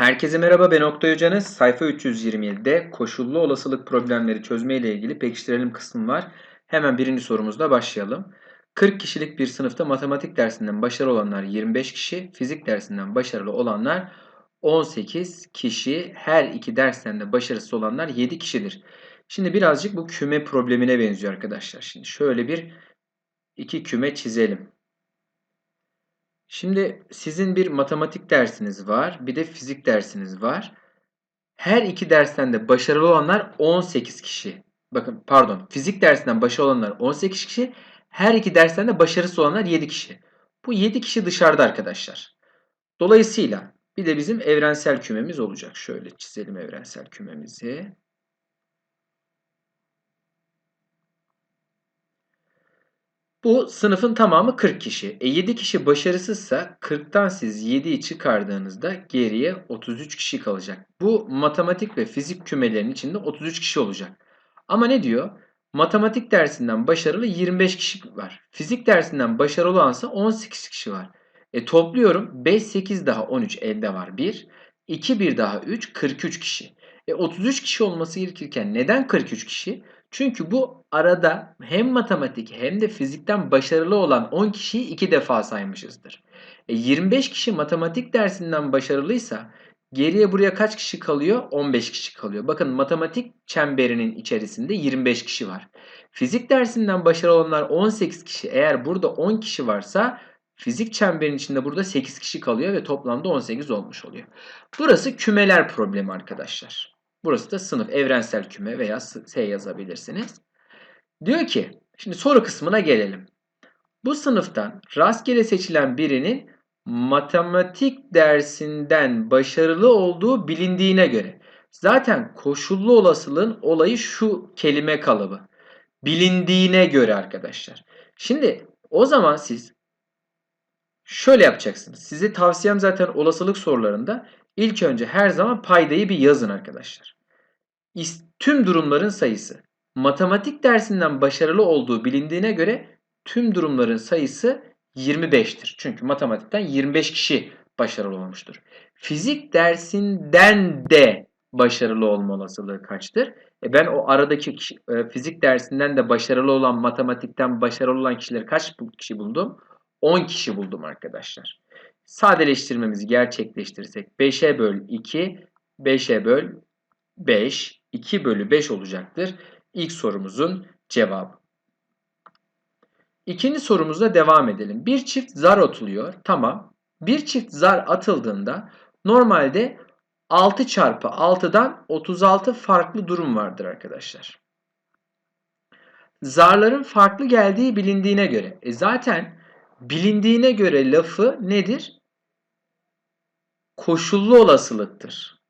Herkese merhaba ben Oktay Hocanız. Sayfa 327'de koşullu olasılık problemleri çözme ile ilgili pekiştirelim kısmı var. Hemen birinci sorumuzla başlayalım. 40 kişilik bir sınıfta matematik dersinden başarılı olanlar 25 kişi, fizik dersinden başarılı olanlar 18 kişi, her iki dersten de başarısız olanlar 7 kişidir. Şimdi birazcık bu küme problemine benziyor arkadaşlar. Şimdi şöyle bir iki küme çizelim. Şimdi sizin bir matematik dersiniz var, bir de fizik dersiniz var. Her iki dersten de başarılı olanlar 18 kişi. Bakın pardon, fizik dersinden başarılı olanlar 18 kişi, her iki dersten de başarısız olanlar 7 kişi. Bu 7 kişi dışarıda arkadaşlar. Dolayısıyla bir de bizim evrensel kümemiz olacak. Şöyle çizelim evrensel kümemizi. Bu sınıfın tamamı 40 kişi. E 7 kişi başarısızsa 40'tan siz 7'yi çıkardığınızda geriye 33 kişi kalacak. Bu matematik ve fizik kümelerinin içinde 33 kişi olacak. Ama ne diyor? Matematik dersinden başarılı 25 kişi var. Fizik dersinden başarılı olansa 18 kişi var. E topluyorum 5, 8 daha 13 elde var 1. 2, 1 daha 3, 43 kişi. E 33 kişi olması gerekirken neden 43 kişi? Çünkü bu arada hem matematik hem de fizikten başarılı olan 10 kişiyi 2 defa saymışızdır. E 25 kişi matematik dersinden başarılıysa geriye buraya kaç kişi kalıyor? 15 kişi kalıyor. Bakın matematik çemberinin içerisinde 25 kişi var. Fizik dersinden başarılı olanlar 18 kişi. Eğer burada 10 kişi varsa fizik çemberinin içinde burada 8 kişi kalıyor ve toplamda 18 olmuş oluyor. Burası kümeler problemi arkadaşlar. Burası da sınıf evrensel küme veya S yazabilirsiniz. Diyor ki şimdi soru kısmına gelelim. Bu sınıftan rastgele seçilen birinin matematik dersinden başarılı olduğu bilindiğine göre zaten koşullu olasılığın olayı şu kelime kalıbı. Bilindiğine göre arkadaşlar. Şimdi o zaman siz şöyle yapacaksınız. Size tavsiyem zaten olasılık sorularında İlk önce her zaman paydayı bir yazın arkadaşlar. Tüm durumların sayısı. Matematik dersinden başarılı olduğu bilindiğine göre tüm durumların sayısı 25'tir. Çünkü matematikten 25 kişi başarılı olmuştur. Fizik dersinden de başarılı olma olasılığı kaçtır? E ben o aradaki kişi, e, fizik dersinden de başarılı olan matematikten başarılı olan kişileri kaç kişi buldum? 10 kişi buldum arkadaşlar. Sadeleştirmemizi gerçekleştirirsek 5'e böl 2, 5'e böl 5, 2 bölü 5 olacaktır. İlk sorumuzun cevabı. İkinci sorumuzda devam edelim. Bir çift zar atılıyor. Tamam. Bir çift zar atıldığında normalde 6 çarpı 6'dan 36 farklı durum vardır arkadaşlar. Zarların farklı geldiği bilindiğine göre. E zaten bilindiğine göre lafı nedir? Koşullu olasılıktır.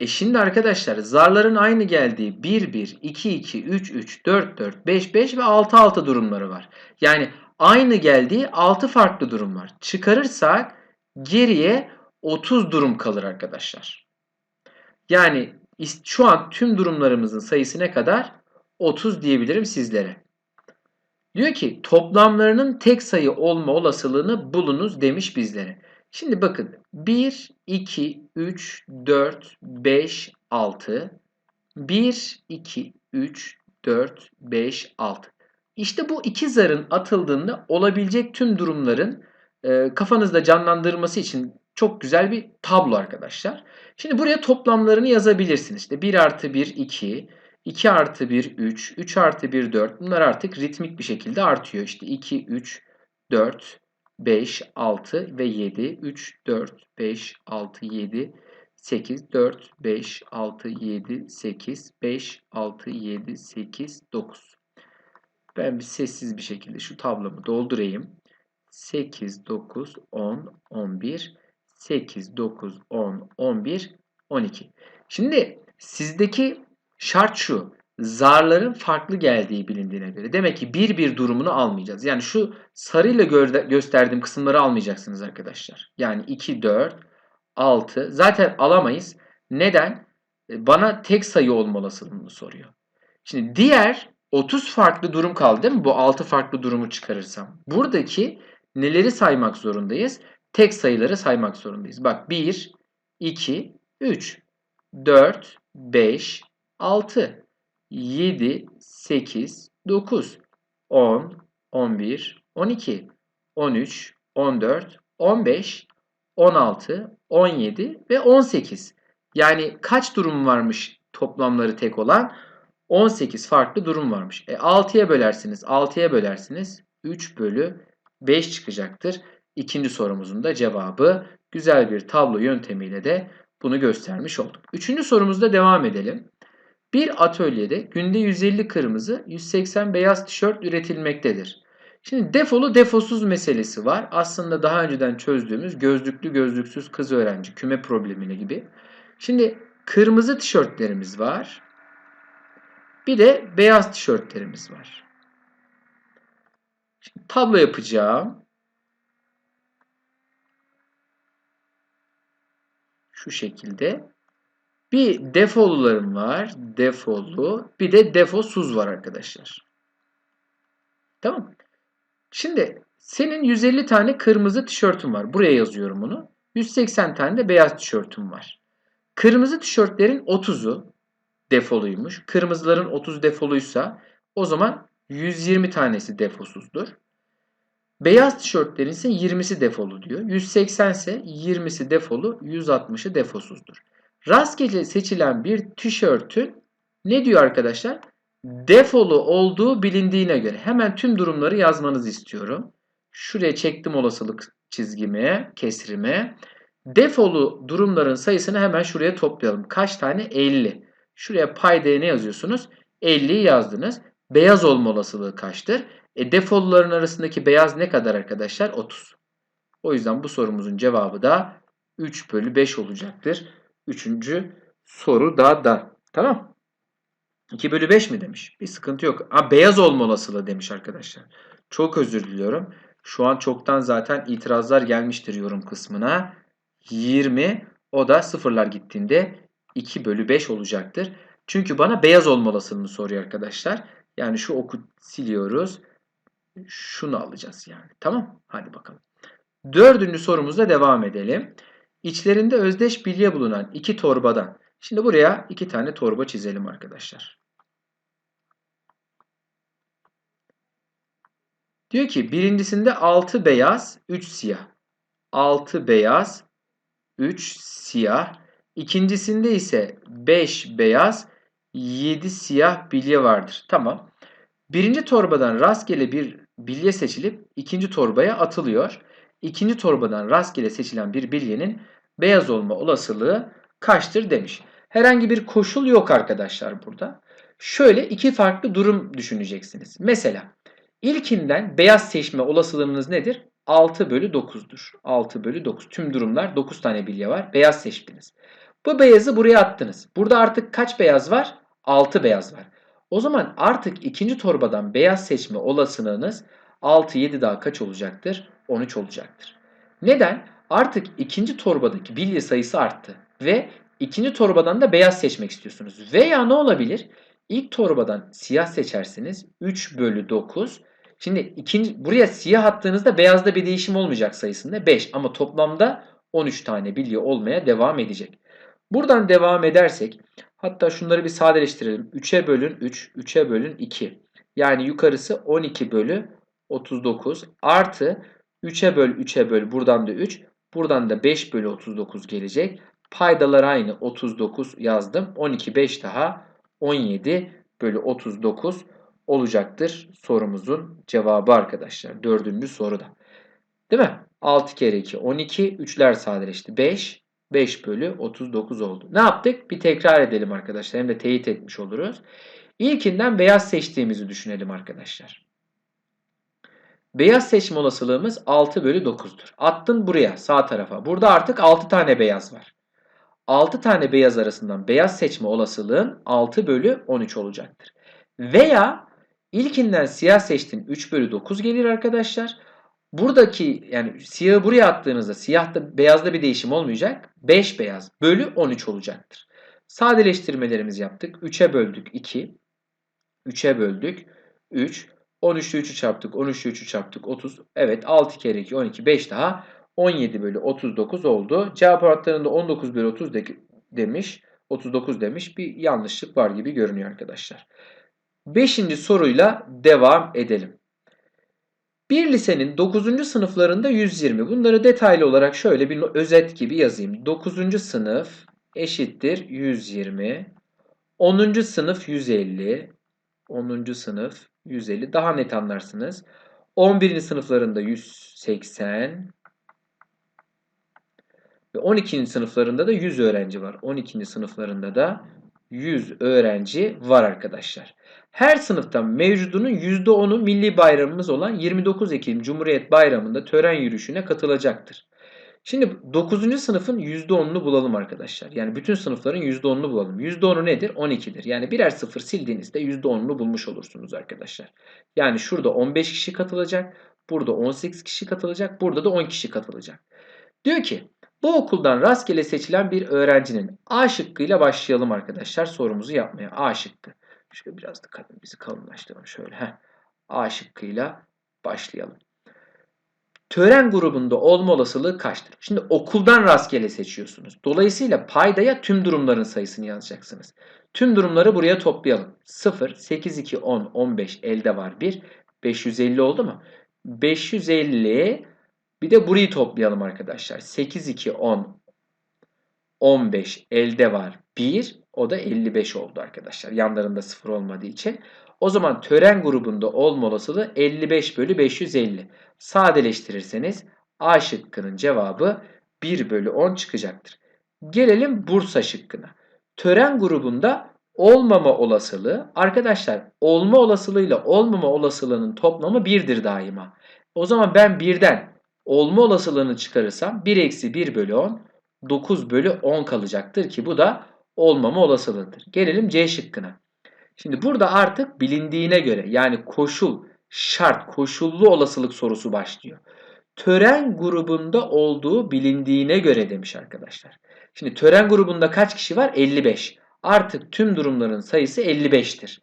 E şimdi arkadaşlar zarların aynı geldiği 1 1, 2 2, 3 3, 4 4, 5 5 ve 6 6 durumları var. Yani aynı geldiği 6 farklı durum var. Çıkarırsak geriye 30 durum kalır arkadaşlar. Yani şu an tüm durumlarımızın sayısı ne kadar? 30 diyebilirim sizlere. Diyor ki toplamlarının tek sayı olma olasılığını bulunuz demiş bizlere. Şimdi bakın 1, 2, 3, 4, 5, 6. 1, 2, 3, 4, 5, 6. İşte bu iki zarın atıldığında olabilecek tüm durumların e, kafanızda canlandırması için çok güzel bir tablo arkadaşlar. Şimdi buraya toplamlarını yazabilirsiniz. İşte 1 artı 1, 2, 2 artı 1, 3, 3 artı 1, 4. Bunlar artık ritmik bir şekilde artıyor. İşte 2, 3, 4, 5, 6 ve 7. 3, 4, 5, 6, 7, 8, 4, 5, 6, 7, 8, 5, 6, 7, 8, 9. Ben bir sessiz bir şekilde şu tablomu doldurayım. 8, 9, 10, 11, 8, 9, 10, 11, 12. Şimdi sizdeki şart şu zarların farklı geldiği bilindiğine göre. Demek ki bir bir durumunu almayacağız. Yani şu sarıyla gö gösterdiğim kısımları almayacaksınız arkadaşlar. Yani 2, 4, 6 zaten alamayız. Neden? E, bana tek sayı olma olasılığını soruyor. Şimdi diğer 30 farklı durum kaldı değil mi? Bu 6 farklı durumu çıkarırsam. Buradaki neleri saymak zorundayız? Tek sayıları saymak zorundayız. Bak 1, 2, 3, 4, 5, 6, 7, 8, 9, 10, 11, 12, 13, 14, 15, 16, 17 ve 18. Yani kaç durum varmış toplamları tek olan? 18 farklı durum varmış. E 6'ya bölersiniz, 6'ya bölersiniz. 3 bölü 5 çıkacaktır. İkinci sorumuzun da cevabı güzel bir tablo yöntemiyle de bunu göstermiş olduk. Üçüncü sorumuzda devam edelim. Bir atölyede günde 150 kırmızı, 180 beyaz tişört üretilmektedir. Şimdi defolu defosuz meselesi var. Aslında daha önceden çözdüğümüz gözlüklü gözlüksüz kız öğrenci küme problemine gibi. Şimdi kırmızı tişörtlerimiz var. Bir de beyaz tişörtlerimiz var. Şimdi tablo yapacağım. Şu şekilde. Bir defolularım var. Defolu. Bir de defosuz var arkadaşlar. Tamam. Şimdi senin 150 tane kırmızı tişörtün var. Buraya yazıyorum bunu. 180 tane de beyaz tişörtüm var. Kırmızı tişörtlerin 30'u defoluymuş. Kırmızıların 30 defoluysa o zaman 120 tanesi defosuzdur. Beyaz tişörtlerin ise 20'si defolu diyor. 180 ise 20'si defolu, 160'ı defosuzdur. Rastgele seçilen bir tişörtün ne diyor arkadaşlar? Defolu olduğu bilindiğine göre hemen tüm durumları yazmanızı istiyorum. Şuraya çektim olasılık çizgime, kesrime. Defolu durumların sayısını hemen şuraya toplayalım. Kaç tane? 50. Şuraya paydaya ne yazıyorsunuz? 50'yi yazdınız. Beyaz olma olasılığı kaçtır? E defoluların arasındaki beyaz ne kadar arkadaşlar? 30. O yüzden bu sorumuzun cevabı da 3 bölü 5 olacaktır. Üçüncü soru da da. Tamam. 2 bölü 5 mi demiş? Bir sıkıntı yok. Ha, beyaz olma olasılığı demiş arkadaşlar. Çok özür diliyorum. Şu an çoktan zaten itirazlar gelmiştir yorum kısmına. 20 o da sıfırlar gittiğinde 2 bölü 5 olacaktır. Çünkü bana beyaz olma olasılığını soruyor arkadaşlar. Yani şu oku siliyoruz. Şunu alacağız yani. Tamam. Hadi bakalım. Dördüncü sorumuzla devam edelim. İçlerinde özdeş bilye bulunan iki torbadan. Şimdi buraya iki tane torba çizelim arkadaşlar. Diyor ki birincisinde 6 beyaz, 3 siyah. 6 beyaz, 3 siyah. İkincisinde ise 5 beyaz, 7 siyah bilye vardır. Tamam. Birinci torbadan rastgele bir bilye seçilip ikinci torbaya atılıyor. İkinci torbadan rastgele seçilen bir bilyenin beyaz olma olasılığı kaçtır demiş. Herhangi bir koşul yok arkadaşlar burada. Şöyle iki farklı durum düşüneceksiniz. Mesela ilkinden beyaz seçme olasılığınız nedir? 6 bölü 9'dur. 6 bölü 9. Tüm durumlar 9 tane bilye var. Beyaz seçtiniz. Bu beyazı buraya attınız. Burada artık kaç beyaz var? 6 beyaz var. O zaman artık ikinci torbadan beyaz seçme olasılığınız 6, 7 daha kaç olacaktır? 13 olacaktır. Neden? Artık ikinci torbadaki bilye sayısı arttı. Ve ikinci torbadan da beyaz seçmek istiyorsunuz. Veya ne olabilir? İlk torbadan siyah seçersiniz. 3 bölü 9. Şimdi ikinci, buraya siyah attığınızda beyazda bir değişim olmayacak sayısında 5. Ama toplamda 13 tane bilye olmaya devam edecek. Buradan devam edersek hatta şunları bir sadeleştirelim. 3'e bölün 3, 3'e bölün 2. Yani yukarısı 12 bölü 39 artı 3'e böl 3'e böl buradan da 3. Buradan da 5 bölü 39 gelecek. Paydalar aynı 39 yazdım. 12 5 daha 17 bölü 39 olacaktır sorumuzun cevabı arkadaşlar. Dördüncü soruda. Değil mi? 6 kere 2 12. 3'ler sadeleşti. 5. 5 bölü 39 oldu. Ne yaptık? Bir tekrar edelim arkadaşlar. Hem de teyit etmiş oluruz. İlkinden beyaz seçtiğimizi düşünelim arkadaşlar. Beyaz seçme olasılığımız 6 bölü 9'dur. Attın buraya sağ tarafa. Burada artık 6 tane beyaz var. 6 tane beyaz arasından beyaz seçme olasılığın 6 bölü 13 olacaktır. Veya ilkinden siyah seçtin 3 bölü 9 gelir arkadaşlar. Buradaki yani siyahı buraya attığınızda siyahta beyazda bir değişim olmayacak. 5 beyaz bölü 13 olacaktır. Sadeleştirmelerimizi yaptık. 3'e böldük 2. 3'e böldük 3. 13 ile 3'ü çarptık. 13 ile 3'ü çarptık. 30. Evet 6 kere 2 12 5 daha 17 bölü 39 oldu. Cevap oranlarında 19 bölü 30'daki demiş. 39 demiş. Bir yanlışlık var gibi görünüyor arkadaşlar. Beşinci soruyla devam edelim. Bir lisenin 9. sınıflarında 120. Bunları detaylı olarak şöyle bir özet gibi yazayım. 9. sınıf eşittir 120. 10. sınıf 150. 10. sınıf 150. Daha net anlarsınız. 11. sınıflarında 180. Ve 12. sınıflarında da 100 öğrenci var. 12. sınıflarında da 100 öğrenci var arkadaşlar. Her sınıftan mevcudunun %10'u milli bayramımız olan 29 Ekim Cumhuriyet Bayramı'nda tören yürüyüşüne katılacaktır. Şimdi 9. sınıfın %10'unu bulalım arkadaşlar. Yani bütün sınıfların %10'unu bulalım. %10'u nedir? 12'dir. Yani birer sıfır sildiğinizde %10'unu bulmuş olursunuz arkadaşlar. Yani şurada 15 kişi katılacak. Burada 18 kişi katılacak. Burada da 10 kişi katılacak. Diyor ki bu okuldan rastgele seçilen bir öğrencinin A şıkkıyla başlayalım arkadaşlar sorumuzu yapmaya. A şıkkı. Şöyle biraz da bizi kalınlaştıralım şöyle. Heh. A şıkkıyla başlayalım. Tören grubunda olma olasılığı kaçtır? Şimdi okuldan rastgele seçiyorsunuz. Dolayısıyla paydaya tüm durumların sayısını yazacaksınız. Tüm durumları buraya toplayalım. 0, 8, 2, 10, 15 elde var 1. 550 oldu mu? 550 bir de burayı toplayalım arkadaşlar. 8, 2, 10, 15 elde var 1. O da 55 oldu arkadaşlar. Yanlarında 0 olmadığı için. O zaman tören grubunda olma olasılığı 55 bölü 550. Sadeleştirirseniz A şıkkının cevabı 1 bölü 10 çıkacaktır. Gelelim Bursa şıkkına. Tören grubunda olmama olasılığı arkadaşlar olma olasılığıyla olmama olasılığının toplamı 1'dir daima. O zaman ben birden olma olasılığını çıkarırsam 1 eksi 1 bölü 10 9 bölü 10 kalacaktır ki bu da olmama olasılığıdır. Gelelim C şıkkına. Şimdi burada artık bilindiğine göre yani koşul, şart, koşullu olasılık sorusu başlıyor. Tören grubunda olduğu bilindiğine göre demiş arkadaşlar. Şimdi tören grubunda kaç kişi var? 55. Artık tüm durumların sayısı 55'tir.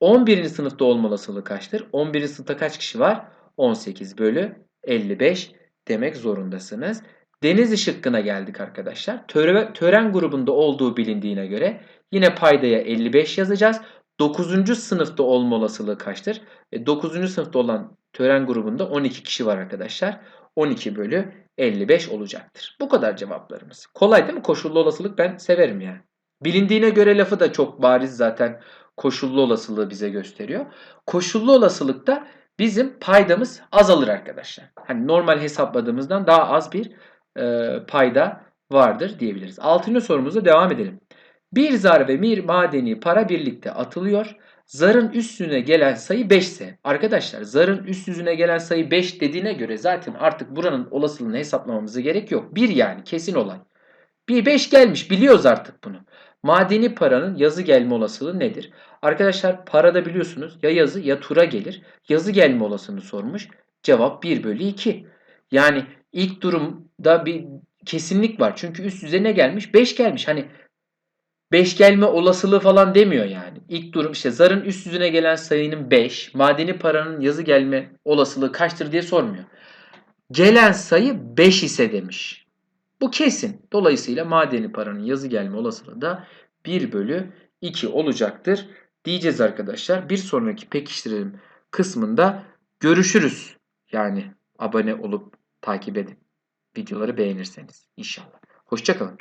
11. sınıfta olma olasılığı kaçtır? 11. sınıfta kaç kişi var? 18 bölü 55 demek zorundasınız. Denizli şıkkına geldik arkadaşlar. Töre, tören grubunda olduğu bilindiğine göre yine paydaya 55 yazacağız. 9. sınıfta olma olasılığı kaçtır? E, 9. sınıfta olan tören grubunda 12 kişi var arkadaşlar. 12 bölü 55 olacaktır. Bu kadar cevaplarımız. Kolay değil mi? Koşullu olasılık ben severim yani. Bilindiğine göre lafı da çok bariz zaten koşullu olasılığı bize gösteriyor. Koşullu olasılıkta bizim paydamız azalır arkadaşlar. Hani normal hesapladığımızdan daha az bir e, payda vardır diyebiliriz. Altıncı sorumuza devam edelim. Bir zar ve bir madeni para birlikte atılıyor. Zarın üst yüzüne gelen sayı 5 ise arkadaşlar zarın üst yüzüne gelen sayı 5 dediğine göre zaten artık buranın olasılığını hesaplamamıza gerek yok. 1 yani kesin olan. Bir 5 gelmiş biliyoruz artık bunu. Madeni paranın yazı gelme olasılığı nedir? Arkadaşlar parada biliyorsunuz ya yazı ya tura gelir. Yazı gelme olasılığını sormuş. Cevap 1 bölü 2. Yani ilk durumda bir kesinlik var. Çünkü üst yüze ne gelmiş? 5 gelmiş. Hani 5 gelme olasılığı falan demiyor yani. İlk durum işte zarın üst yüzüne gelen sayının 5, madeni paranın yazı gelme olasılığı kaçtır diye sormuyor. Gelen sayı 5 ise demiş. Bu kesin. Dolayısıyla madeni paranın yazı gelme olasılığı da 1 bölü 2 olacaktır diyeceğiz arkadaşlar. Bir sonraki pekiştirelim kısmında görüşürüz. Yani abone olup takip edin. Videoları beğenirseniz inşallah. Hoşçakalın.